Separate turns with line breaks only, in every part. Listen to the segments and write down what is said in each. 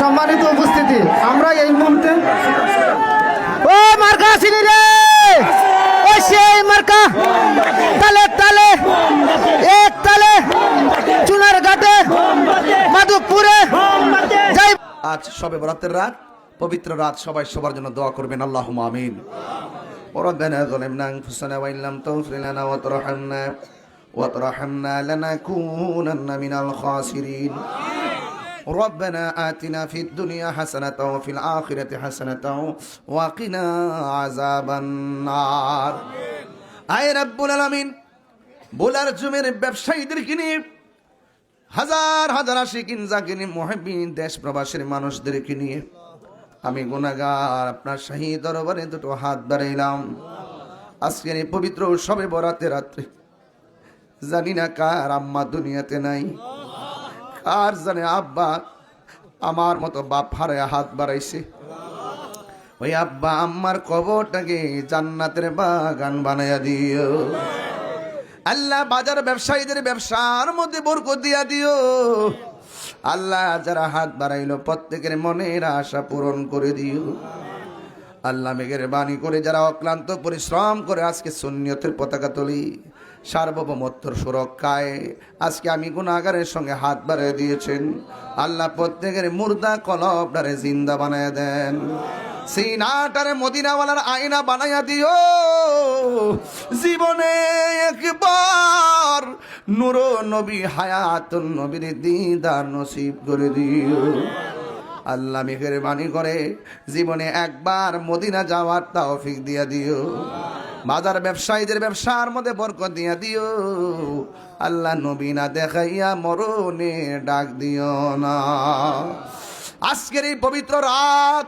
সম্মানিত উপস্থিতি, আমরা এই মুহূর্তে ও মার্কা চিনি রে! ও সেই মার্কা। তালে তালে, এক তালে, চুনার ঘাটে, মাধবপুরে যাই।
আজ সবে বরাতের রাত, পবিত্র রাত, সবাই সবার জন্য দোয়া করবেন আল্লাহ আমিন। ربنا ظلمنا انفسنا وان لم تغفر لنا وترحمنا وترحمنا لنكونن من الخاسرين ربنا آتنا في الدنيا حسنة وفي الآخرة حسنة وقنا عذاب النار আয় রাব্বুল আলামিন বোলার জুমের ব্যবসায়ীদেরকে নিয়ে হাজার হাজার আশিকিন জাকিনি মহাবিন দেশ প্রবাসের মানুষদেরকে নিয়ে আমি গুনাগার আপনার শাহী দরবারে দুটো হাত বাড়াইলাম আজকের এই পবিত্র সবে বরাতে রাত্রে জানি না কার আম্মা দুনিয়াতে নাই কার জানে আব্বা, আমার মতো বাপ হারে হাত বাড়াইছে। ওই আব্বা, আম্মার কবরটাকে জান্নাতের বাগান বানাইয়া দিও। আল্লাহ বাজার ব্যবসায়ীদের ব্যবসার মধ্যে বরকত দিয়া দিও। আল্লাহ যারা হাত বাড়াইলো, প্রত্যেকের মনের আশা পূরণ করে দিও। আল্লাহ মেঘের বাণী করে যারা অক্লান্ত পরিশ্রম করে আজকে সুন্নিয়তের পতাকা তুলি। সার্বভৌমত্বর সুরক্ষায়। আজকে আমি গুণাগারের সঙ্গে হাত বাড়িয়ে দিয়েছেন। আল্লাহ প্রত্যেকের মুর্দা কলবটারে জিন্দা বানায় দেন। সিনাটারে মদিনাওয়ালার আয়না বানাইয়া দিও। জীবনে একবার নূর নবী হায়াত নবীর দিদার নসিব করে দিও। আল্লাহ মেঘের বাণী করে জীবনে একবার মদিনা যাওয়ার তৌফিক দিয়া দিও। বাজার ব্যবসায়ীদের ব্যবসার মধ্যে বরকত দিয়া দিও। আল্লাহ নবীনা দেখাইয়া মরণে ডাক দিও না। আজকের এই পবিত্র রাত,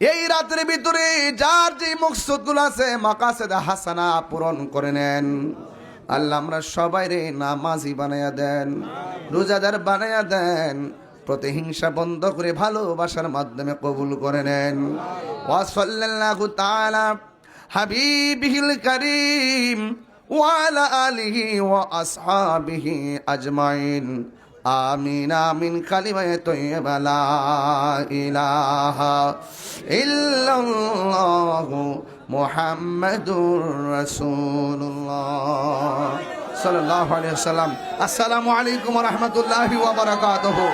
এই রাতের ভিতরে যার যে মকসুদগুলো আছে, মাকাসেদ হাসানা পূরণ করে নেন। আল্লাহ আমরা সবাই রে নামাজি বানাইয়া দেন, রোজাদার বানাইয়া দেন, প্রতিহিংসা বন্ধ করে ভালোবাসার মাধ্যমে কবুল করে নেন। ওয়াসাল্লাল্লাহু তাআলা হাবিবিহিল কারীম, ওয়ালা আলিহি ওয়া আসহাবিহি আজমাইন। আমিন আমিন কালিমায়ে তৈয়বা লা ইলাহা ইল্লাল্লাহু মুহাম্মাদুর রাসূলুল্লাহ। সাল্লাল্লাহু আলাইহি ওয়াসাল্লাম। আসসালামু আলাইকুম ওয়া রাহমাতুল্লাহি ওয়া বারাকাতুহু।